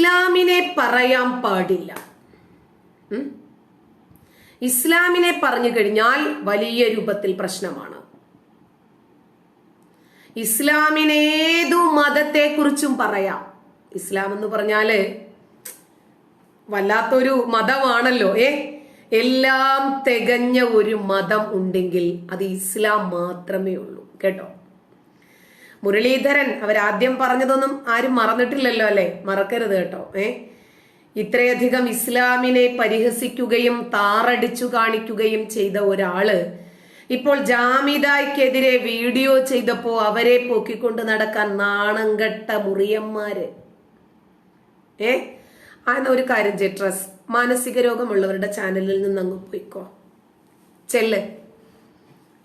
ഇസ്ലാമിനെ പറയാൻ പാടില്ല. ഇസ്ലാമിനെ പറഞ്ഞു കഴിഞ്ഞാൽ വലിയ രൂപത്തിൽ പ്രശ്നമാണ്. ഇസ്ലാമിനേതു മതത്തെക്കുറിച്ചും പറയാം. ഇസ്ലാം എന്ന് പറഞ്ഞാൽ വല്ലാത്തൊരു മതമാണല്ലോ ഏ? എല്ലാം തികഞ്ഞ ഒരു മതം ഉണ്ടെങ്കിൽ അത് ഇസ്ലാം മാത്രമേ ഉള്ളൂ. കേട്ടോ? മുരളീധരൻ അവരാദ്യം പറഞ്ഞതൊന്നും ആരും മറന്നിട്ടില്ലല്ലോ അല്ലെ? മറക്കരുത് കേട്ടോ. ഏ? ഇത്രയധികം ഇസ്ലാമിനെ പരിഹസിക്കുകയും താറടിച്ചു കാണിക്കുകയും ചെയ്ത ഒരാൾ ഇപ്പോൾ ജാമിദായ്ക്കെതിരെ വീഡിയോ ചെയ്തപ്പോ അവരെ പൊക്കിക്കൊണ്ട് നടക്കാൻ നാണംകെട്ട മുറിയന്മാര്. ഏ? എന്നാ ഒരു കാര്യം ജെട്രസ് മാനസിക രോഗമുള്ളവരുടെ ചാനലിൽ നിന്ന് അങ്ങ് പോയിക്കോ. ചെല്ല്.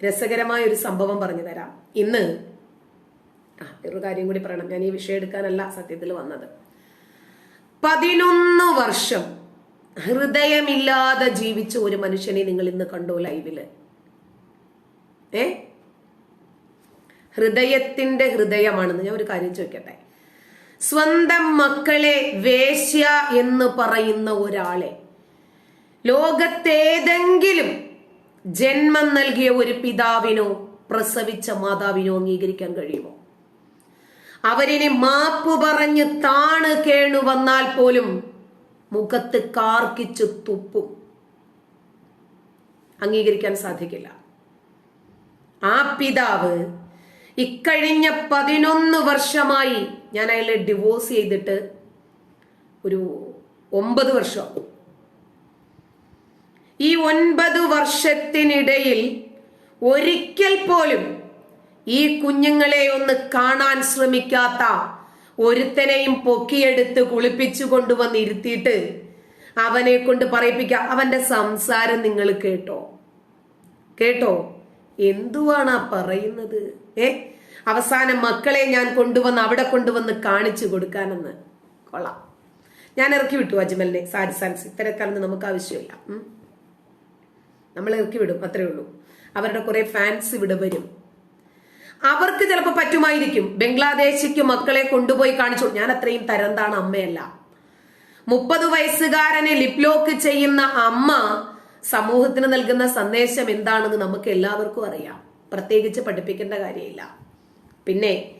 രസകരമായ ഒരു സംഭവം പറഞ്ഞു തരാം. ഇന്ന് ആ ഒരു കാര്യം കൂടി പറയണം. ഞാൻ ഈ വിഷയം എടുക്കാനല്ല സത്യത്തിൽ വന്നത്. പതിനൊന്ന് വർഷം ഹൃദയമില്ലാതെ ജീവിച്ച ഒരു മനുഷ്യനെ നിങ്ങൾ ഇന്ന് കണ്ടോ ലൈവിൽ? ഏ? ഹൃദയത്തിന്റെ ഹൃദയമാണെന്ന് ഞാൻ ഒരു കാര്യം ചോദിക്കട്ടെ. സ്വന്തം മക്കളെ വേശ്യ എന്ന് പറയുന്ന ഒരാളെ ലോകത്തേതെങ്കിലും ജന്മം നൽകിയ ഒരു പിതാവിനോ പ്രസവിച്ച മാതാവിനോ അംഗീകരിക്കാൻ കഴിയുമോ? അവരിനി മാപ്പ് പറഞ്ഞ് താണ് കേണു വന്നാൽ പോലും മുഖത്ത് കാർക്കിച്ചു തുപ്പും. അംഗീകരിക്കാൻ സാധിക്കില്ല. ആ പിതാവ് ഇക്കഴിഞ്ഞ പതിനൊന്ന് വർഷമായി ഞാൻ അയാളെ ഡിവോഴ്സ് ചെയ്തിട്ട് ഒരു ഒമ്പത് വർഷം. ഈ ഒൻപത് വർഷത്തിനിടയിൽ ഒരിക്കൽ പോലും ഈ കുഞ്ഞുങ്ങളെ ഒന്ന് കാണാൻ ശ്രമിക്കാത്ത ഒരുത്തനെയും പൊക്കിയെടുത്ത് കുളിപ്പിച്ചു കൊണ്ടുവന്ന് ഇരുത്തിയിട്ട് അവനെ കൊണ്ട് പറയിപ്പിക്കുക അവന്റെ സംസാരം നിങ്ങൾ കേട്ടോ. കേട്ടോ? എന്തുവാണ് ആ പറയുന്നത്? ഏ? അവസാനം മക്കളെ ഞാൻ കൊണ്ടുവന്ന് അവിടെ കൊണ്ടുവന്ന് കാണിച്ചു കൊടുക്കാനെന്ന്. കൊള്ളാം. ഞാൻ ഇറക്കി വിട്ടു അജ്മലിനെ. സാരി സാൻസ് ഇത്തരക്കാരൊന്നും നമുക്ക് ആവശ്യമില്ല. നമ്മൾ ഇറക്കി വിടും. അത്രേ ഉള്ളൂ. അവരുടെ കുറെ ഫാൻസ് ഇവിടെ വരും. അവർക്ക് ചിലപ്പോൾ പറ്റുമായിരിക്കും. ബംഗ്ലാദേശിക്ക് മക്കളെ കൊണ്ടുപോയി കാണിച്ചു. ഞാൻ അത്രയും തരംതാണ് അമ്മയല്ല. മുപ്പത് വയസ്സുകാരനെ ലിപ്ലോക്ക് ചെയ്യുന്ന അമ്മ സമൂഹത്തിന് നൽകുന്ന സന്ദേശം എന്താണെന്ന് നമുക്ക് എല്ലാവർക്കും അറിയാം. പ്രത്യേകിച്ച് പഠിപ്പിക്കേണ്ട കാര്യമില്ല. പിന്നെ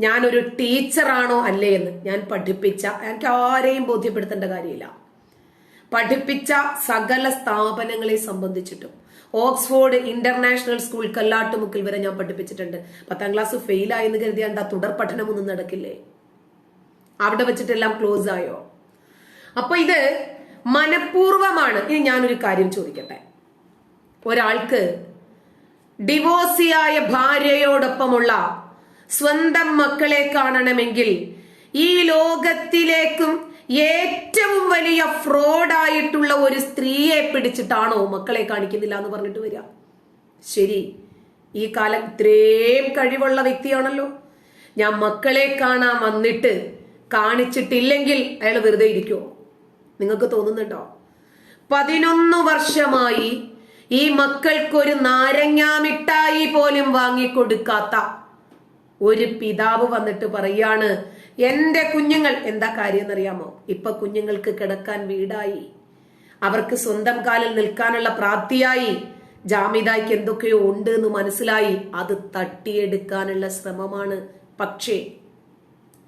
ഞാനൊരു ടീച്ചറാണോ അല്ലേ എന്ന് ഞാൻ പഠിപ്പിച്ച എനിക്ക് ആരെയും ബോധ്യപ്പെടുത്തേണ്ട കാര്യമില്ല. പഠിപ്പിച്ച സകല സ്ഥാപനങ്ങളെ സംബന്ധിച്ചിട്ടും. ഓക്സ്ഫോർഡ് ഇന്റർനാഷണൽ സ്കൂൾ കല്ലാട്ടുമുക്കിൽ വരെ ഞാൻ പഠിപ്പിച്ചിട്ടുണ്ട്. പത്താം ക്ലാസ് ഫെയിൽ ആയെന്ന് കരുതിയാണ്ട് ആ തുടർ പഠനമൊന്നും നടക്കില്ലേ? അവിടെ വെച്ചിട്ടെല്ലാം ക്ലോസ് ആയോ? അപ്പൊ ഇത് മനഃപൂർവമാണ് ഇനി ഞാനൊരു കാര്യം ചോദിക്കട്ടെ. ഒരാൾക്ക് ഡിവോഴ്സിയായ ഭാര്യയോടൊപ്പമുള്ള സ്വന്തം മക്കളെ കാണണമെങ്കിൽ ഈ ലോകത്തിലേക്കും ഏറ്റവും വലിയ ഫ്രോഡായിട്ടുള്ള ഒരു സ്ത്രീയെ പിടിച്ചിട്ടാണോ മക്കളെ കാണിക്കുന്നില്ല എന്ന് പറഞ്ഞിട്ട് വരിക. ശരി ഈ കാലം ഇത്രയും കഴിവുള്ള വ്യക്തിയാണല്ലോ. ഞാൻ മക്കളെ കാണാൻ വന്നിട്ട് കാണിച്ചിട്ടില്ലെങ്കിൽ അയാൾ വെറുതെ ഇരിക്കുമോ നിങ്ങൾക്ക് തോന്നുന്നുണ്ടോ? പതിനൊന്ന് വർഷമായി ഈ മക്കൾക്കൊരു നാരങ്ങാമിഠായി പോലും വാങ്ങിക്കൊടുക്കാത്ത ഒരു പിതാവ് വന്നിട്ട് പറയാണ് എന്റെ കുഞ്ഞുങ്ങൾ എന്താ കാര്യം എന്നറിയാമോ ഇപ്പൊ കുഞ്ഞുങ്ങൾക്ക് കിടക്കാൻ വീടായി. അവർക്ക് സ്വന്തം കാലിൽ നിൽക്കാനുള്ള പ്രാപ്തിയായി. ജാമിതായ്ക്ക് എന്തൊക്കെയോ ഉണ്ട് എന്ന് മനസ്സിലായി. അത് തട്ടിയെടുക്കാനുള്ള ശ്രമമാണ്. പക്ഷേ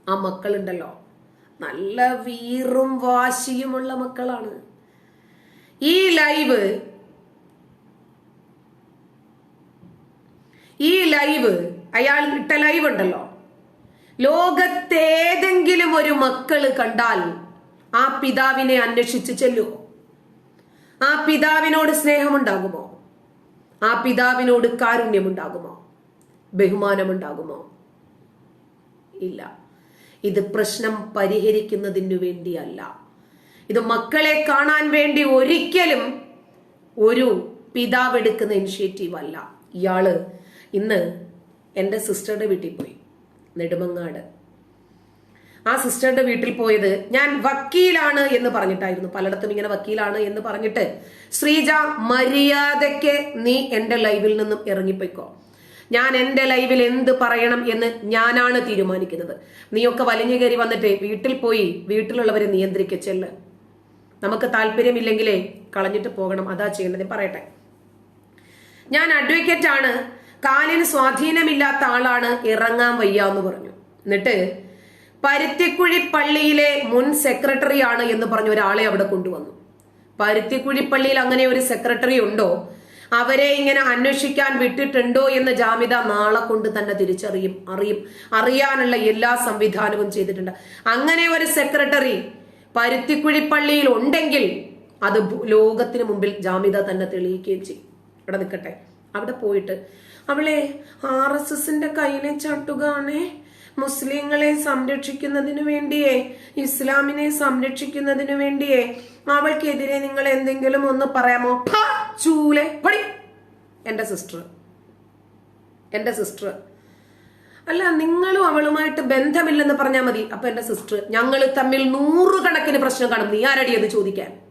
ആ മക്കളുണ്ടല്ലോ. നല്ല വീറും വാശിയുമുള്ള മക്കളാണ്. ഈ ലൈവ് ഈ ലൈവ് അയാൾ ഇട്ട ലൈവ് ഉണ്ടല്ലോ. ലോകത്തേതെങ്കിലും ഒരു മക്കൾ കണ്ടാൽ ആ പിതാവിനെ അന്വേഷിച്ച് ചെല്ലുമോ ആ പിതാവിനോട് സ്നേഹമുണ്ടാകുമോ? ആ പിതാവിനോട് കാരുണ്യമുണ്ടാകുമോ? ബഹുമാനമുണ്ടാകുമോ? ഇല്ല. ഇത് പ്രശ്നം പരിഹരിക്കുന്നതിനു വേണ്ടിയല്ല. ഇത് മക്കളെ കാണാൻ വേണ്ടി ഒരിക്കലും ഒരു പിതാവ് എടുക്കുന്ന ഇനിഷ്യേറ്റീവ് അല്ല. ഇയാൾ ഇന്ന് എന്റെ സിസ്റ്ററുടെ വീട്ടിൽ പോയി. നെടുമങ്ങാട്. ആ സിസ്റ്ററുടെ വീട്ടിൽ പോയത് ഞാൻ വക്കീലാണ് എന്ന് പറഞ്ഞിട്ടായിരുന്നു. പലയിടത്തും ഇങ്ങനെ വക്കീലാണ് എന്ന് പറഞ്ഞിട്ട് ശ്രീജ മര്യാദയ്ക്ക് നീ എന്റെ ലൈവിൽ നിന്നും ഇറങ്ങിപ്പോയിക്കോ. ഞാൻ എന്റെ ലൈവിൽ എന്ത് പറയണം എന്ന് ഞാനാണ് തീരുമാനിക്കുന്നത്. നീയൊക്കെ വലിഞ്ഞു കയറി വന്നിട്ട് വീട്ടിൽ പോയി വീട്ടിലുള്ളവരെ നിയന്ത്രിക്ക ചെല്ല്. നമുക്ക് താല്പര്യമില്ലെങ്കിലേ കളഞ്ഞിട്ട് പോകണം. അതാ ചെയ്യേണ്ടത്. പറയട്ടെ. ഞാൻ അഡ്വക്കേറ്റ് ആണ്. കാലിന് സ്വാധീനമില്ലാത്ത ആളാണ് ഇറങ്ങാൻ വയ്യ എന്ന് പറഞ്ഞു. എന്നിട്ട് പരുത്തിക്കുഴി പള്ളിയിലെ മുൻ സെക്രട്ടറി ആണ് എന്ന് പറഞ്ഞ ഒരാളെ അവിടെ കൊണ്ടുവന്നു. പരുത്തിക്കുഴി പള്ളിയിൽ അങ്ങനെ ഒരു സെക്രട്ടറി ഉണ്ടോ? അവരെ ഇങ്ങനെ അന്വേഷിക്കാൻ വിട്ടിട്ടുണ്ടോ എന്ന് ജാമിത നാളെ കൊണ്ട് തന്നെ തിരിച്ചറിയും. അറിയും. അറിയാനുള്ള എല്ലാ സംവിധാനവും ചെയ്തിട്ടുണ്ട്. അങ്ങനെ ഒരു സെക്രട്ടറി പരുത്തിക്കുഴി പള്ളിയിൽ ഉണ്ടെങ്കിൽ അത് ലോകത്തിന് മുമ്പിൽ ജാമിത തന്നെ തെളിയിക്കുകയും ചെയ്യും. അവിടെ നിൽക്കട്ടെ. അവിടെ പോയിട്ട് അവളെ ആർ എസ് എസിന്റെ കയ്യിലെ ചട്ടുകാണേ. മുസ്ലിങ്ങളെ സംരക്ഷിക്കുന്നതിനു വേണ്ടിയേ ഇസ്ലാമിനെ സംരക്ഷിക്കുന്നതിനു വേണ്ടിയേ. അവൾക്കെതിരെ നിങ്ങൾ എന്തെങ്കിലും ഒന്ന് പറയാമോ? ചൂലെ പടി എന്റെ സിസ്റ്റർ എന്റെ സിസ്റ്റർ. അല്ല നിങ്ങളും അവളുമായിട്ട് ബന്ധമില്ലെന്ന് പറഞ്ഞാൽ മതി. അപ്പൊ എന്റെ സിസ്റ്റർ ഞങ്ങൾ തമ്മിൽ നൂറുകണക്കിന് പ്രശ്നം കാണും. നീ ആരടി എന്ന് ചോദിക്കാൻ?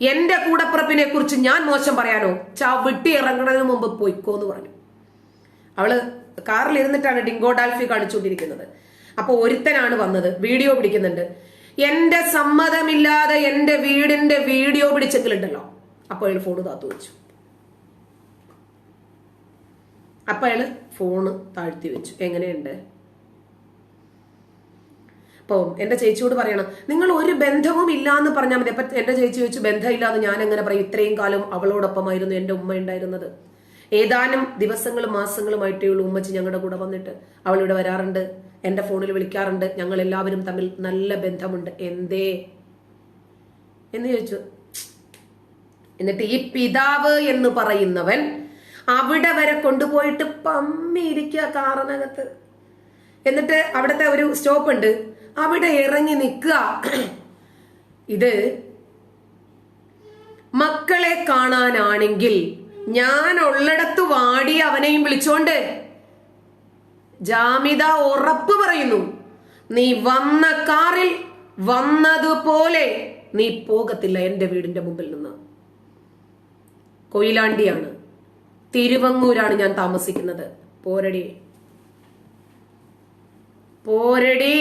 എന്റെ കൂടപ്പിറപ്പിനെ കുറിച്ച് ഞാൻ മോശം പറയാനോ? ചാ വിട്ടി ഇറങ്ങുന്നതിന് മുമ്പ് പോയിക്കോ എന്ന് പറഞ്ഞു. അവൾ കാറിൽ ഇരുന്നിട്ടാണ് ഡിങ്കോ ഡാൽഫി കാണിച്ചുകൊണ്ടിരിക്കുന്നത്. അപ്പൊ ഒരുത്തനാണ് വന്നത്. വീഡിയോ പിടിക്കുന്നുണ്ട്. എന്റെ സമ്മതമില്ലാതെ എന്റെ വീടിന്റെ വീഡിയോ പിടിച്ചെങ്കിലുണ്ടല്ലോ. അപ്പൊ അയാൾ ഫോണ് താത്തു വെച്ചു. അപ്പൊ അയാൾ ഫോണ് താഴ്ത്തി വെച്ചു. എങ്ങനെയുണ്ട്? അപ്പോൾ എന്റെ ചേച്ചിയോട് പറയണം നിങ്ങൾ ഒരു ബന്ധവും ഇല്ല എന്ന് പറഞ്ഞാൽ മതി. അപ്പൊ എന്റെ ചേച്ചി ചോദിച്ചു ബന്ധമില്ലാന്ന് ഞാൻ എങ്ങനെ പറയും? ഇത്രയും കാലം അവളോടൊപ്പമായിരുന്നു എന്റെ ഉമ്മ ഉണ്ടായിരുന്നത്. ഏതാനും ദിവസങ്ങളും മാസങ്ങളുമായിട്ടേ ഉള്ളൂ ഉമ്മച്ചി ഞങ്ങളുടെ കൂടെ വന്നിട്ട്. അവളിവിടെ വരാറുണ്ട് എന്റെ ഫോണിൽ വിളിക്കാറുണ്ട് ഞങ്ങൾ എല്ലാവരും തമ്മിൽ നല്ല ബന്ധമുണ്ട്. എന്തേ? എന്ന് ചോദിച്ചു. എന്നിട്ട് ഈ പിതാവ് എന്ന് പറയുന്നവൻ അവിടെ വരെ കൊണ്ടുപോയിട്ട് പമ്മിയിരിക്കുക കാറിനകത്ത്. എന്നിട്ട് അവിടുത്തെ ഒരു സ്റ്റോപ്പ് ഉണ്ട് അവിടെ ഇറങ്ങി നിൽക്കുക. ഇത് മക്കളെ കാണാനാണെങ്കിൽ ഞാൻ ഉള്ളിടത്ത് വാടി അവനെയും വിളിച്ചോണ്ട്. ജാമിത ഉറപ്പ് പറയുന്നു നീ വന്ന കാറിൽ വന്നതുപോലെ നീ പോകത്തില്ല എന്റെ വീടിന്റെ മുമ്പിൽ നിന്ന്. കൊയിലാണ്ടിയാണ് തിരുവങ്ങൂരാണ് ഞാൻ താമസിക്കുന്നത്. പോരടി. പോരടി.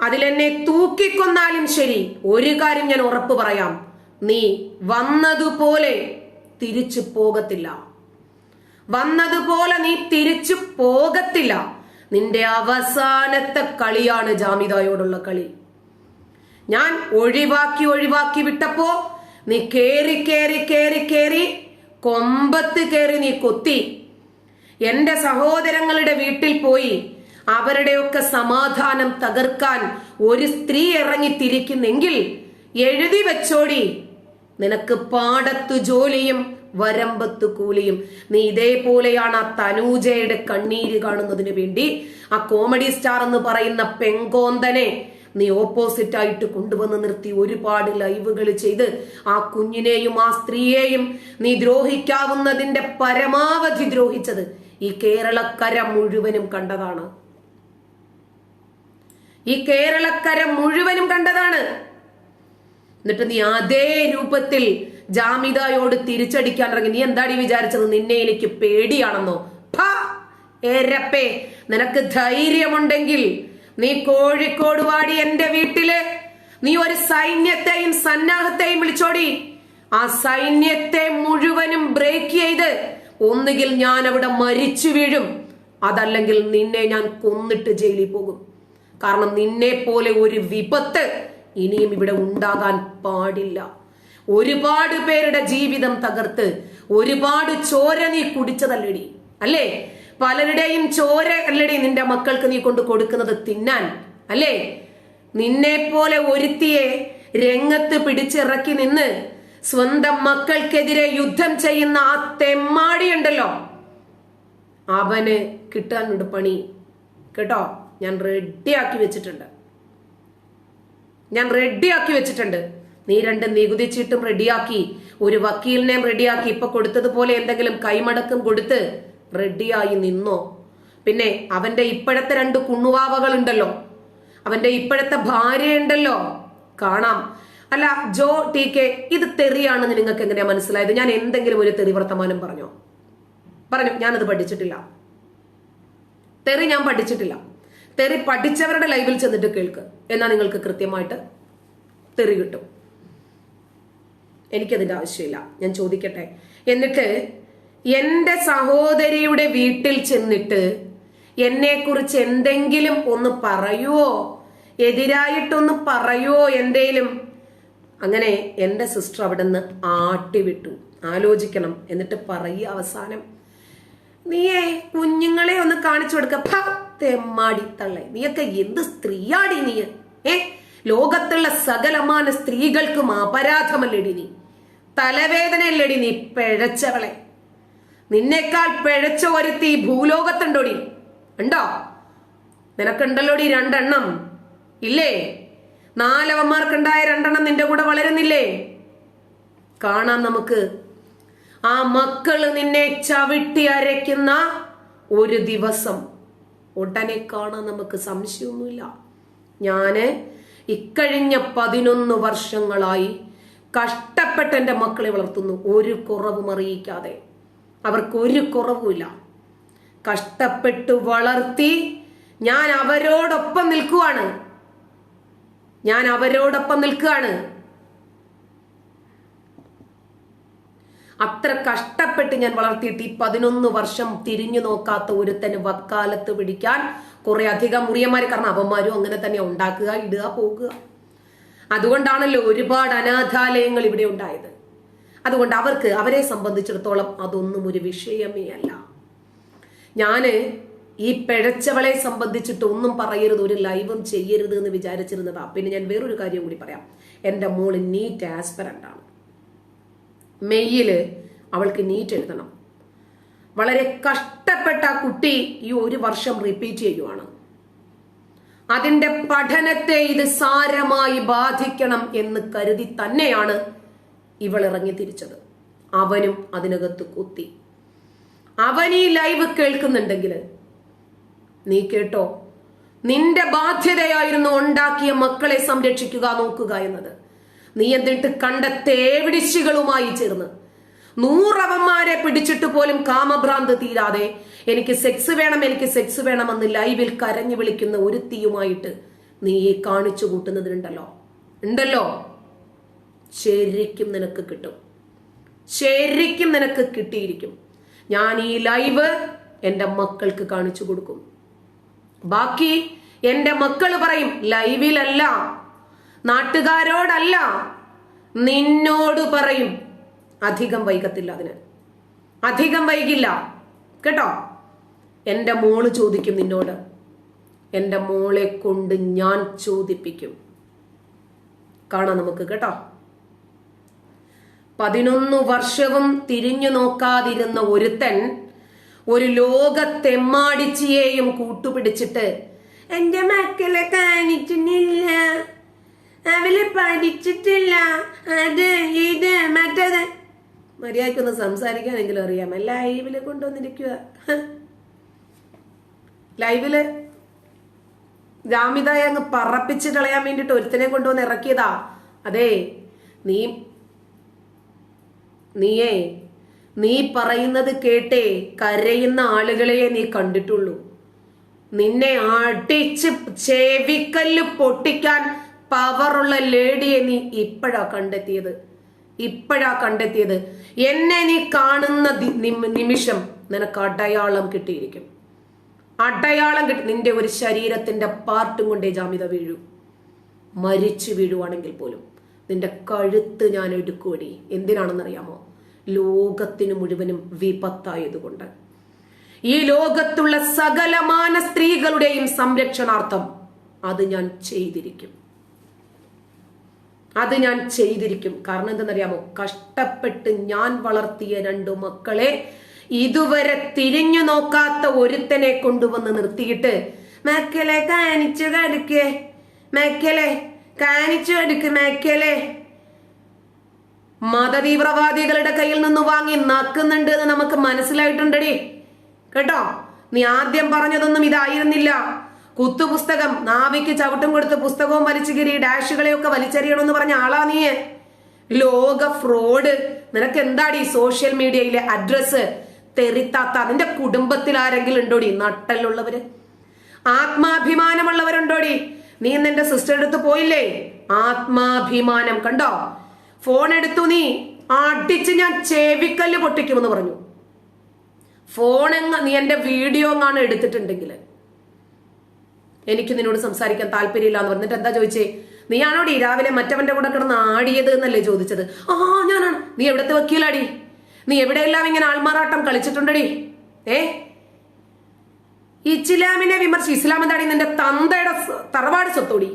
അതിലെന്നെ തൂക്കിക്കൊന്നാലും ശരി. ഒരു കാര്യം ഞാൻ ഉറപ്പ് പറയാം. നീ വന്നതുപോലെ തിരിച്ചു പോകത്തില്ല. വന്നതുപോലെ നീ തിരിച്ചു പോകത്തില്ല. നിന്റെ അവസാനത്തെ കളിയാണ് ജാമിതായോടുള്ള കളി. ഞാൻ ഒഴിവാക്കി ഒഴിവാക്കി വിട്ടപ്പോ നീ കേറി കേറി കേറി കേറി കൊമ്പത്ത് കേറി നീ കൊത്തി. എന്റെ സഹോദരങ്ങളുടെ വീട്ടിൽ പോയി അവരുടെയൊക്കെ സമാധാനം തകർക്കാൻ ഒരു സ്ത്രീ ഇറങ്ങിത്തിരിക്കുന്നെങ്കിൽ എഴുതി വെച്ചോടി. നിനക്ക് പാടത്തു ജോലിയും വരമ്പത്തു കൂലിയും. നീ ഇതേപോലെയാണ് ആ തനൂജയുടെ കണ്ണീര് കാണുന്നതിന് വേണ്ടി ആ കോമഡി സ്റ്റാർ എന്ന് പറയുന്ന പെങ്കോന്തനെ നീ ഓപ്പോസിറ്റ് ആയിട്ട് കൊണ്ടുവന്ന് നിർത്തി ഒരുപാട് ലൈവുകൾ ചെയ്ത് ആ കുഞ്ഞിനെയും ആ സ്ത്രീയെയും നീ ദ്രോഹിക്കാവുന്നതിന്റെ പരമാവധി ദ്രോഹിച്ചത് ഈ കേരളക്കര മുഴുവനും കണ്ടതാണ്. ഈ കേരളക്കര മുഴുവനും കണ്ടതാണ്. എന്നിട്ട് നീ അതേ രൂപത്തിൽ ജാമിതായോട് തിരിച്ചടിക്കാൻ ഇറങ്ങി. നീ എന്താടി വിചാരിച്ചത്? നിന്നെ എനിക്ക് പേടിയാണെന്നോ? ഏരപ്പേ നിനക്ക് ധൈര്യമുണ്ടെങ്കിൽ നീ കോഴിക്കോട് വാടി എന്റെ വീട്ടിൽ. നീ ഒരു സൈന്യത്തെയും സന്നാഹത്തെയും വിളിച്ചോടി. ആ സൈന്യത്തെ മുഴുവനും ബ്രേക്ക് ചെയ്ത് ഒന്നുകിൽ ഞാൻ അവിടെ മരിച്ചു വീഴും അതല്ലെങ്കിൽ നിന്നെ ഞാൻ കൊന്നിട്ട് ജയിലിൽ പോകും. കാരണം നിന്നെ പോലെ ഒരു വിപത്ത് ഇനിയും ഇവിടെ ഉണ്ടാകാൻ പാടില്ല. ഒരുപാട് പേരുടെ ജീവിതം തകർത്ത് ഒരുപാട് ചോര നീ കുടിച്ചതല്ലടി. അല്ലേ? പലരുടെയും ചോര അല്ലടി നിന്റെ മക്കൾക്ക് നീ കൊണ്ട് കൊടുക്കുന്നത് തിന്നാൻ. അല്ലേ? നിന്നെ പോലെ ഒരുത്തിയെ രംഗത്ത് പിടിച്ചിറക്കി നിന്ന് സ്വന്തം മക്കൾക്കെതിരെ യുദ്ധം ചെയ്യുന്ന ആ തെമ്മാടിയുണ്ടല്ലോ. അവന് കിട്ടാനുണ്ട് പണി. കേട്ടോ? ഞാൻ റെഡിയാക്കി വെച്ചിട്ടുണ്ട്. ഞാൻ റെഡിയാക്കി വെച്ചിട്ടുണ്ട്. നീ രണ്ട് നികുതി ചീട്ടും റെഡിയാക്കി ഒരു വക്കീലിനെയും റെഡിയാക്കി ഇപ്പൊ കൊടുത്തതുപോലെ എന്തെങ്കിലും കൈമടക്കം കൊടുത്ത് റെഡിയായി നിന്നോ. പിന്നെ അവന്റെ ഇപ്പോഴത്തെ രണ്ട് കുണ്ണുവാവകൾ ഉണ്ടല്ലോ അവന്റെ ഇപ്പോഴത്തെ ഭാര്യയുണ്ടല്ലോ. കാണാം. അല്ല ജോ ടി കെ ഇത് തെറിയാണെന്ന് നിങ്ങൾക്ക് എങ്ങനെയാ മനസ്സിലായത്? ഞാൻ എന്തെങ്കിലും ഒരു തെറി വർത്തമാനം പറഞ്ഞോ? പറഞ്ഞു ഞാനത് പഠിച്ചിട്ടില്ല. തെറി ഞാൻ പഠിച്ചിട്ടില്ല. തെറി പഠിച്ചവരുടെ ലൈവിൽ ചെന്നിട്ട് കേൾക്ക്. എന്നാൽ നിങ്ങൾക്ക് കൃത്യമായിട്ട് തെറി കിട്ടും. എനിക്കതിന്റെ ആവശ്യമില്ല. ഞാൻ ചോദിക്കട്ടെ. എന്നിട്ട് എന്റെ സഹോദരിയുടെ വീട്ടിൽ ചെന്നിട്ട് എന്നെ കുറിച്ച് എന്തെങ്കിലും ഒന്ന് പറയുവോ? എതിരായിട്ടൊന്ന് പറയുവോ എന്തേലും? അങ്ങനെ എന്റെ സിസ്റ്റർ അവിടെ നിന്ന് ആട്ടിവിട്ടു. ആലോചിക്കണം. എന്നിട്ട് പറയുക അവസാനം. നീയേ കുഞ്ഞുങ്ങളെ ഒന്ന് കാണിച്ചു കൊടുക്ക. തെമ്മാടി തള്ളെ നീയൊക്കെ എന്ത് സ്ത്രീയാടി നീ? ഏ? ലോകത്തുള്ള സകലമാന സ്ത്രീകൾക്കും അപരാധമല്ലടി നീ? തലവേദനയല്ലടി നീ പിഴച്ചവളെ? നിന്നേക്കാൾ പിഴച്ച ഒരുത്തി ഭൂലോകത്തുണ്ടോടി? ഉണ്ടോ? നിനക്കുണ്ടല്ലോടി രണ്ടെണ്ണം? ഇല്ലേ? നാലവന്മാർക്കുണ്ടായ രണ്ടെണ്ണം നിന്റെ കൂടെ വളരുന്നില്ലേ? കാണാം നമുക്ക്. ആ മക്കൾ നിന്നെ ചവിട്ടി അരയ്ക്കുന്ന ഒരു ദിവസം. ഉടനെ കാണാൻ നമുക്ക് സംശയമൊന്നുമില്ല. ഞാൻ ഇക്കഴിഞ്ഞ പതിനൊന്ന് വർഷങ്ങളായി കഷ്ടപ്പെട്ട് എന്റെ മക്കളെ വളർത്തുന്നു. ഒരു കുറവും അറിയിക്കാതെ. അവർക്ക് ഒരു കുറവുമില്ല. കഷ്ടപ്പെട്ട് വളർത്തി ഞാൻ അവരോടൊപ്പം നിൽക്കുവാണ്. ഞാൻ അവരോടൊപ്പം നിൽക്കുകയാണ്. അത്ര കഷ്ടപ്പെട്ട് ഞാൻ വളർത്തിയിട്ട് ഈ പതിനൊന്ന് വർഷം തിരിഞ്ഞു നോക്കാത്ത ഒരുത്തന് വക്കാലത്ത് പിടിക്കാൻ കുറെ അധികം മുറിയന്മാർ കാരണം അവന്മാരും അങ്ങനെ തന്നെ ഉണ്ടാക്കുക ഇടുക പോകുക. അതുകൊണ്ടാണല്ലോ ഒരുപാട് അനാഥാലയങ്ങൾ ഇവിടെ ഉണ്ടായത്. അതുകൊണ്ട് അവർക്ക് അവരെ സംബന്ധിച്ചിടത്തോളം അതൊന്നും ഒരു വിഷയമേ അല്ല. ഞാൻ ഈ പിഴച്ചവളെ സംബന്ധിച്ചിട്ട് ഒന്നും പറയരുത് ഒരു ലൈവും ചെയ്യരുത് എന്ന് വിചാരിച്ചിരുന്നതാ. പിന്നെ ഞാൻ വേറൊരു കാര്യം കൂടി പറയാം. എന്റെ മോൾ നീറ്റ് ആസ്പെറന്റ് ആണ്. മെയ്യിൽ അവൾക്ക് നീറ്റ് എഴുതണം. വളരെ കഷ്ടപ്പെട്ട കുട്ടി ഈ ഒരു വർഷം റിപ്പീറ്റ് ചെയ്യുവാണ്. അതിന്റെ പഠനത്തെ ഇത് സാരമായി ബാധിക്കണം എന്ന് കരുതി തന്നെയാണ് ഇവൾ ഇറങ്ങി തിരിച്ചത്. അവനും അതിനകത്ത് കുത്തി. അവൻ ഈ ലൈവ് കേൾക്കുന്നുണ്ടെങ്കിൽ നീ കേട്ടോ നിന്റെ ബാധ്യതയായിരുന്നു ഉണ്ടാക്കിയ മക്കളെ സംരക്ഷിക്കുക നോക്കുക എന്നത്. നീ എന്നിട്ട് കണ്ട തേവിടിശികളുമായി ചേർന്ന്. നൂറവന്മാരെ പിടിച്ചിട്ട് പോലും കാമഭ്രാന്ത് തീരാതെ എനിക്ക് സെക്സ് വേണം എനിക്ക് സെക്സ് വേണമെന്ന് ലൈവിൽ കരഞ്ഞു വിളിക്കുന്ന ഒരുത്തിയുമായിട്ട് നീ ഈ കാണിച്ചു കൂട്ടുന്നതിനുണ്ടല്ലോ. ഉണ്ടല്ലോ? ശരിക്കും നിനക്ക് കിട്ടും. ശരിക്കും നിനക്ക് കിട്ടിയിരിക്കും. ഞാൻ ഈ ലൈവ് എന്റെ മക്കൾക്ക് കാണിച്ചു കൊടുക്കും. ബാക്കി എന്റെ മക്കൾ പറയും ലൈവിലല്ല നാട്ടുകാരോടല്ല. നിന്നോട് പറയും. അധികം വൈകത്തില്ല അതിന്. അധികം വൈകില്ല. കേട്ടോ? എന്റെ മോൾ ചോദിക്കും നിന്നോട്. എന്റെ മോളെ കൊണ്ട് ഞാൻ ചോദിപ്പിക്കും. കാണാം നമുക്ക് കേട്ടോ? പതിനൊന്ന് വർഷവും തിരിഞ്ഞു നോക്കാതിരുന്ന ഒരുത്തൻ ഒരു ലോകത്തെമ്മാടിച്ചിയെയും കൂട്ടുപിടിച്ചിട്ട് എന്റെ മക്കളെ കാണിക്കുന്നില്ല. അവൾ പഠിച്ചിട്ടില്ല. അത് ഇത് മറ്റത്. മര്യാദക്കൊന്ന് സംസാരിക്കാനെങ്കിലും അറിയാം. ലൈവിൽ കൊണ്ടുവന്നിരിക്കുക ലൈവിൽ ജാമിതായെ അങ്ങ് പറപ്പിച്ച് കളയാൻ വേണ്ടിട്ട് ഒരുത്തനെ കൊണ്ടുവന്ന് ഇറക്കിയതാ. അതെ നീ നീയേ നീ പറയുന്നത് കേട്ടേ കരയുന്ന ആളുകളെ നീ കണ്ടിട്ടുള്ളൂ. നിന്നെ അടിച്ച് ചെവിക്കല്ല് പൊട്ടിക്കാൻ പവറുള്ള ലേഡിയെ നീ ഇപ്പോഴാ കണ്ടെത്തിയത്. ഇപ്പോഴാ കണ്ടെത്തിയത്. എന്നെ നീ കാണുന്ന നിമിഷം നിനക്ക് അടയാളം കിട്ടിയിരിക്കും. അടയാളം കിട്ടി നിന്റെ ഒരു ശരീരത്തിന്റെ പാർട്ടും കൊണ്ടേ ജാമ്യത വീഴൂ. മരിച്ചു വീഴുവാണെങ്കിൽ പോലും നിന്റെ കഴുത്ത് ഞാൻ എടുക്കുവടി. എന്തിനാണെന്നറിയാമോ? ലോകത്തിന് മുഴുവനും വിപത്തായതുകൊണ്ട്. ഈ ലോകത്തുള്ള സകലമാന സ്ത്രീകളുടെയും സംരക്ഷണാർത്ഥം അത് ഞാൻ ചെയ്തിരിക്കും. അത് ഞാൻ ചെയ്തിരിക്കും. കാരണം എന്തെന്നറിയാമോ കഷ്ടപ്പെട്ട് ഞാൻ വളർത്തിയ രണ്ടു മക്കളെ ഇതുവരെ തിരിഞ്ഞു നോക്കാത്ത ഒരുത്തനെ കൊണ്ടുവന്ന് നിർത്തിയിട്ട് മേക്കലെ കാണിച്ചു കടുക്കേ മക്കളെ കാണിച്ചു കടുക്ക് മക്കളെ മതതീവ്രവാദികളുടെ കയ്യിൽ നിന്ന് വാങ്ങി നക്കുന്നുണ്ട് എന്ന് നമുക്ക് മനസ്സിലായിട്ടുണ്ടടി. കേട്ടോ? നീ ആദ്യം പറഞ്ഞതൊന്നും ഇതായിരുന്നില്ല. കുത്തുപുസ്തകം. നാവിക്ക് ചവിട്ടും കൊടുത്ത് പുസ്തകവും വലിച്ചു കീറി ഡാഷുകളെയൊക്കെ വലിച്ചെറിയണമെന്ന് പറഞ്ഞ ആളാ നീ ലോക ഫ്രോഡ്. നിനക്ക് എന്താടി സോഷ്യൽ മീഡിയയിലെ അഡ്രസ്സ്? തെറിത്താത്ത നിന്റെ കുടുംബത്തിൽ ആരെങ്കിലും ഉണ്ടോടി? നട്ടലുള്ളവര്. ആത്മാഭിമാനമുള്ളവരുണ്ടോടി? നീ നിന്റെ സിസ്റ്റർ അടുത്ത് പോയില്ലേ? ആത്മാഭിമാനം. കണ്ടോ? ഫോൺ എടുത്തു നീ. അടിച്ച് ഞാൻ ചെവിക്കല്ല് പൊട്ടിക്കുമെന്ന് പറഞ്ഞു. ഫോൺ നീ എന്റെ വീഡിയോ എങ്ങാണ് എടുത്തിട്ടുണ്ടെങ്കിൽ എനിക്ക് നിന്നോട് സംസാരിക്കാൻ താല്പര്യമില്ല എന്ന് പറഞ്ഞിട്ട് എന്താ ചോദിച്ചേ? നീയാണോടി രാവിലെ മറ്റവന്റെ കൂടെ കിടന്ന് ആടിയത് എന്നല്ലേ ചോദിച്ചത്? ആ ഞാനാണ്. നീ എവിടത്തെ വക്കീലാടി? നീ എവിടെയെല്ലാം ഇങ്ങനെ ആൾമാറാട്ടം കളിച്ചിട്ടുണ്ടടി ഏ? ഇസ്ലാമിനെ വിമർശി ഇസ്ലാം എന്താടി നിന്റെ തന്തയുടെ തറവാട് സ്വത്തോടി?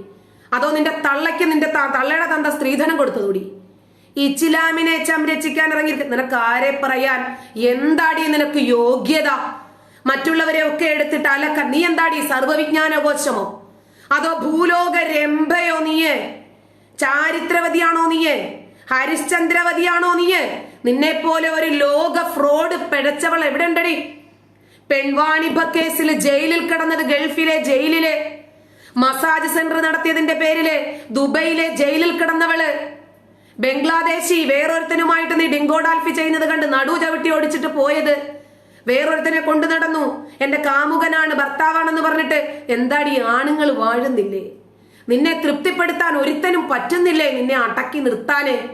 അതോ നിന്റെ തള്ളയ്ക്ക് നിന്റെ തള്ളയുടെ തന്ത സ്ത്രീധനം കൊടുത്തതോടി? ഇച്ചിലാമിനെ സംരക്ഷിക്കാൻ ഇറങ്ങി നിനക്ക് ആരെ പറയാൻ? എന്താടി നിനക്ക് യോഗ്യത? മറ്റുള്ളവരെ ഒക്കെ എടുത്തിട്ട് അലക്ക നീ എന്താടി സർവവിജ്ഞാനകോശമോ? അതോ ഭൂലോക രംഭയോ നീയെ? ചാരിത്രവതിയാണോ നീയെ? ഹരിശ്ചന്ദ്രവതിയാണോ നീയേ? നിന്നെ പോലെ ഒരു ലോക ഫ്രോഡ് പിഴച്ചവൾ എവിടെ ഉണ്ടടി പെൺവാണിഭ കേസിൽ ജയിലിൽ കിടന്നത് ഗൾഫിലെ ജയിലിലെ മസാജ് സെന്റർ നടത്തിയതിന്റെ പേരിൽ ദുബൈയിലെ ജയിലിൽ കിടന്നവൾ. ബംഗ്ലാദേശി വേറൊരുത്തനുമായിട്ട് നീ ഡിങ്കോഡാൽഫി ചെയ്യുന്നത് കണ്ട് നടു ചവിട്ടി ഓടിച്ചിട്ട് പോയത് വേറൊരുത്തനെ കൊണ്ടു നടന്നു. എന്റെ കാമുകനാണ് ഭർത്താവാണെന്ന് പറഞ്ഞിട്ട് എന്താടി ആണുങ്ങൾ വാഴുന്നില്ലേ? നിന്നെ തൃപ്തിപ്പെടുത്താൻ ഒരുത്തനും പറ്റുന്നില്ലേ നിന്നെ അടക്കി നിർത്താനേ?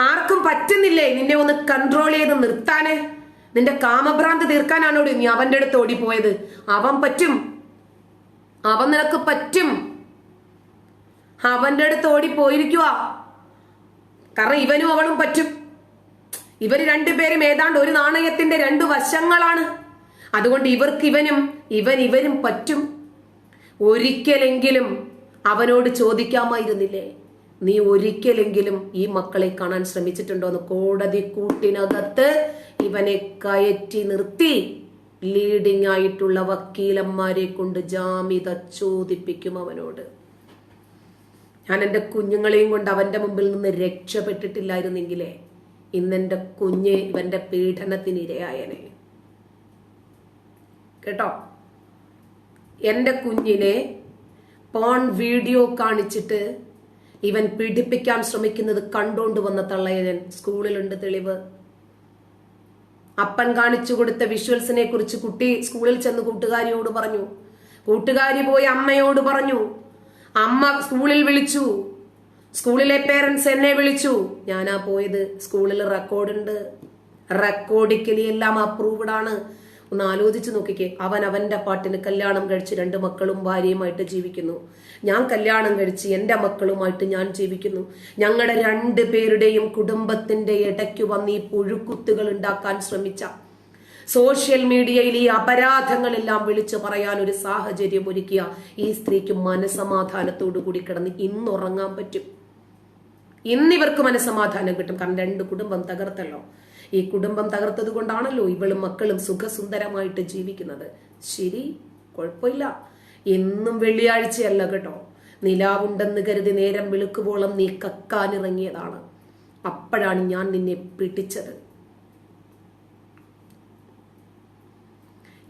ആർക്കും പറ്റുന്നില്ലേ നിന്നെ ഒന്ന് കൺട്രോൾ ചെയ്ത് നിർത്താനേ? നിന്റെ കാമഭ്രാന്ത് തീർക്കാനാണോ നീ അവന്റെ അടുത്ത് ഓടിപ്പോയത്? അവൻ പറ്റും. അവൻ നിനക്ക് പറ്റും. അവന്റെ അടുത്ത് ഓടിപ്പോയിരിക്കുക കാരണം ഇവനും അവളും പറ്റും. ഇവർ രണ്ടുപേരും ഏതാണ്ട് ഒരു നാണയത്തിന്റെ രണ്ടു വശങ്ങളാണ്. അതുകൊണ്ട് ഇവർക്ക് ഇവനും ഇവൻ ഇവരും പറ്റും. ഒരിക്കലെങ്കിലും അവനോട് ചോദിക്കാമായിരുന്നില്ലേ? നീ ഒരിക്കലെങ്കിലും ഈ മക്കളെ കാണാൻ ശ്രമിച്ചിട്ടുണ്ടോ എന്ന് കോടതി കൂട്ടിനകത്ത് ഇവനെ കയറ്റി നിർത്തി. ലീഡിംഗ് ആയിട്ടുള്ള വക്കീലന്മാരെ കൊണ്ട് ജാമ്യത ചോദിപ്പിക്കും അവനോട്. ഞാൻ എന്റെ കുഞ്ഞുങ്ങളെയും കൊണ്ട് അവന്റെ മുമ്പിൽ നിന്ന് രക്ഷപ്പെട്ടിട്ടില്ലായിരുന്നെങ്കിലേ? ഇന്നെന്റെ കുഞ്ഞ് ഇവന്റെ പീഡനത്തിന് ഇരയായനെ കേട്ടോ? എന്റെ കുഞ്ഞിനെ പോൺ വീഡിയോ കാണിച്ചിട്ട് ഇവൻ പീഡിപ്പിക്കാൻ ശ്രമിക്കുന്നത് കണ്ടോണ്ട് വന്ന തള്ളയനൻ സ്കൂളിലുണ്ട് തെളിവ്. അപ്പൻ കാണിച്ചു കൊടുത്ത വിഷ്വൽസിനെ കുറിച്ച് കുട്ടി സ്കൂളിൽ ചെന്ന് കൂട്ടുകാരിയോട് പറഞ്ഞു. കൂട്ടുകാരി പോയി അമ്മയോട് പറഞ്ഞു. അമ്മ സ്കൂളിൽ വിളിച്ചു. സ്കൂളിലെ പേരൻസ് എന്നെ വിളിച്ചു. ഞാനാ പോയത്. സ്കൂളിൽ റെക്കോർഡുണ്ട് റെക്കോർഡിക്കലി എല്ലാം അപ്രൂവ്ഡ് ആണ്. ഒന്ന് ആലോചിച്ച് നോക്കിക്കേ. അവൻ അവന്റെ പാട്ടിന് കല്യാണം കഴിച്ച് രണ്ട് മക്കളും ഭാര്യയുമായിട്ട് ജീവിക്കുന്നു. ഞാൻ കല്യാണം കഴിച്ച് എന്റെ മക്കളുമായിട്ട് ഞാൻ ജീവിക്കുന്നു. ഞങ്ങളുടെ രണ്ട് പേരുടെയും കുടുംബത്തിന്റെ ഇടയ്ക്ക് വന്ന് ഈ പുഴുക്കുത്തുകൾ ഉണ്ടാക്കാൻ ശ്രമിച്ച. സോഷ്യൽ മീഡിയയിൽ ഈ അപരാധങ്ങളെല്ലാം വിളിച്ചു പറയാൻ ഒരു സാഹചര്യം ഒരുക്കിയ ഈ സ്ത്രീക്ക് മനസമാധാനത്തോടു കൂടി കിടന്ന് ഇന്നുറങ്ങാൻ പറ്റും. ഇന്നിവർക്ക് മനസ്സമാധാനം കിട്ടും. കാരണം രണ്ട് കുടുംബം തകർത്തല്ലോ. ഈ കുടുംബം തകർത്തത് കൊണ്ടാണല്ലോ ഇവളും മക്കളും സുഖസുന്ദരമായിട്ട് ജീവിക്കുന്നത്. ശരി കുഴപ്പമില്ല. എന്നും വെള്ളിയാഴ്ചയല്ല കേട്ടോ. നിലാവുണ്ടെന്ന് കരുതി നേരം വെളുക്കുവോളം നീ കക്കാനിറങ്ങിയതാണ്. അപ്പോഴാണ് ഞാൻ നിന്നെ പിടിച്ചത്.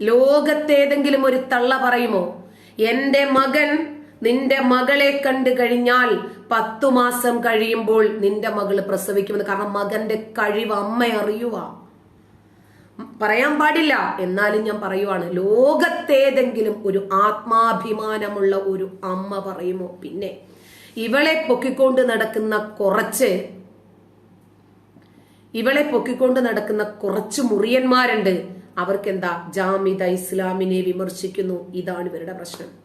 ലോകത്തേതെങ്കിലും ഒരു തള്ള പറയുമോ? എന്റെ മകൻ നിന്റെ മകളെ കണ്ടു കഴിഞ്ഞാൽ പത്തു മാസം കഴിയുമ്പോൾ നിന്റെ മകൾ പ്രസവിക്കുമെന്ന്. കാരണം മകന്റെ കഴിവ് അമ്മ അറിയുക പറയാൻ പാടില്ല. എന്നാലും ഞാൻ പറയുവാണ്. ലോകത്തേതെങ്കിലും ഒരു ആത്മാഭിമാനമുള്ള ഒരു അമ്മ പറയുമോ? പിന്നെ ഇവളെ പൊക്കിക്കൊണ്ട് നടക്കുന്ന കുറച്ച് ഇവളെ പൊക്കിക്കൊണ്ട് നടക്കുന്ന കുറച്ച് മുറിയന്മാരുണ്ട്. അവർക്കെന്താ? ജാമിദ ഇസ്ലാമിനെ വിമർശിക്കുന്നു. ഇതാണ് ഇവരുടെ പ്രശ്നം.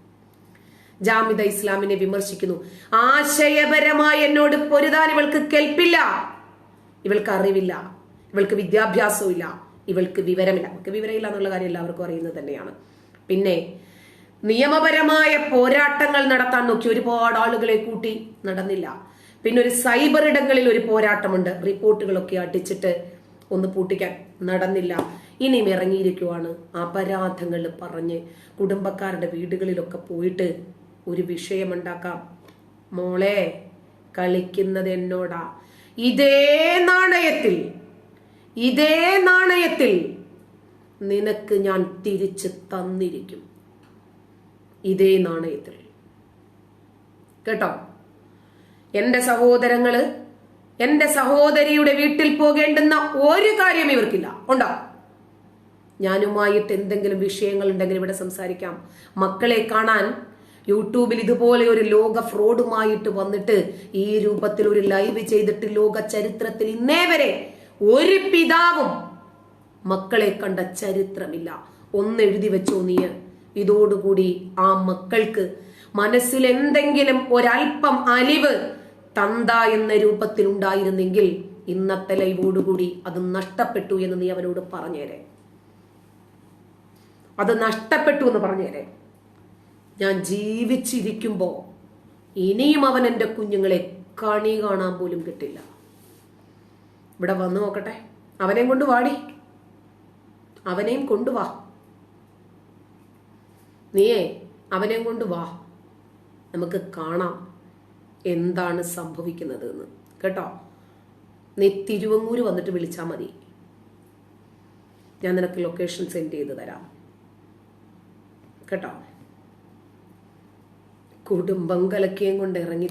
ജാമിദ ഇസ്ലാമിനെ വിമർശിക്കുന്നു. ആശയപരമായി എന്നോട് പൊരുതാൻ ഇവൾക്ക് കെൽപ്പില്ല. ഇവൾക്ക് അറിവില്ല. ഇവൾക്ക് വിദ്യാഭ്യാസവും ഇല്ല ഇവൾക്ക് വിവരമില്ല. അവൾക്ക് വിവരമില്ല എന്നുള്ള കാര്യം എല്ലാവർക്കും അറിയുന്നത് തന്നെയാണ്. പിന്നെ നിയമപരമായ പോരാട്ടങ്ങൾ നടത്താൻ നോക്കി ഒരുപാട് ആളുകളെ കൂട്ടി നടന്നില്ല. പിന്നെ ഒരു സൈബർ ഇടങ്ങളിൽ ഒരു പോരാട്ടമുണ്ട്. റിപ്പോർട്ടുകളൊക്കെ അടിച്ചിട്ട് ഒന്ന് പൂട്ടിക്കാൻ നടന്നില്ല. ഇനിയും ഇറങ്ങിയിരിക്കുവാണ്. അപരാധങ്ങൾ പറഞ്ഞ് കുടുംബക്കാരുടെ വീടുകളിലൊക്കെ പോയിട്ട് ഒരു വിഷയമുണ്ടാക്കാം. മോളെ കളിക്കുന്നത് എന്നോടാ. ഇതേ നാണയത്തിൽ ഇതേ നാണയത്തിൽ നിനക്ക് ഞാൻ തിരിച്ച് തന്നിരിക്കും. ഇതേ നാണയത്തിൽ. കേട്ടോ? എന്റെ സഹോദരങ്ങൾ എന്റെ സഹോദരിയുടെ വീട്ടിൽ പോകേണ്ടുന്ന ഒരു കാര്യം ഇവർക്കില്ല. ഉണ്ടോ? ഞാനുമായിട്ട് എന്തെങ്കിലും വിഷയങ്ങൾ ഉണ്ടെങ്കിൽ ഇവിടെ സംസാരിക്കാം. മക്കളെ കാണാൻ യൂട്യൂബിൽ ഇതുപോലെ ഒരു ലോക ഫ്രോഡുമായിട്ട് വന്നിട്ട് ഈ രൂപത്തിൽ ഒരു ലൈവ് ചെയ്തിട്ട് ലോക ചരിത്രത്തിൽ ഇന്നേ വരെ ഒരു പിതാവും മക്കളെ കണ്ട ചരിത്രമില്ല. ഒന്ന് എഴുതി വെച്ചോ നീ? ഇതോടുകൂടി ആ മക്കൾക്ക് മനസ്സിൽ എന്തെങ്കിലും ഒരൽപ്പം അലിവ് തന്ത എന്ന രൂപത്തിൽ ഉണ്ടായിരുന്നെങ്കിൽ ഇന്നത്തെ ലൈവോടുകൂടി അത് നഷ്ടപ്പെട്ടു എന്ന് നീ അവരോട് പറഞ്ഞേരെ. അത് നഷ്ടപ്പെട്ടു എന്ന് പറഞ്ഞേരെ. ഞാൻ ജീവിച്ചിരിക്കുമ്പോൾ ഇനിയും അവൻ എന്റെ കുഞ്ഞുങ്ങളെ കണി കാണാൻ പോലും കിട്ടില്ല. ഇവിടെ വന്നു നോക്കട്ടെ. അവനെയും കൊണ്ട് വാടി. അവനെയും കൊണ്ടുവാ നീയേ അവനെയും കൊണ്ട് വാ. നമുക്ക് കാണാം എന്താണ് സംഭവിക്കുന്നത് എന്ന് കേട്ടോ? നീ തിരുവങ്ങൂര് വന്നിട്ട് വിളിച്ചാൽ മതി. ഞാൻ നിനക്ക് ലൊക്കേഷൻ സെൻഡ് ചെയ്ത് തരാം. കേട്ടോ? കുടുംബം കലക്കിയും കൊണ്ട് ഇറങ്ങി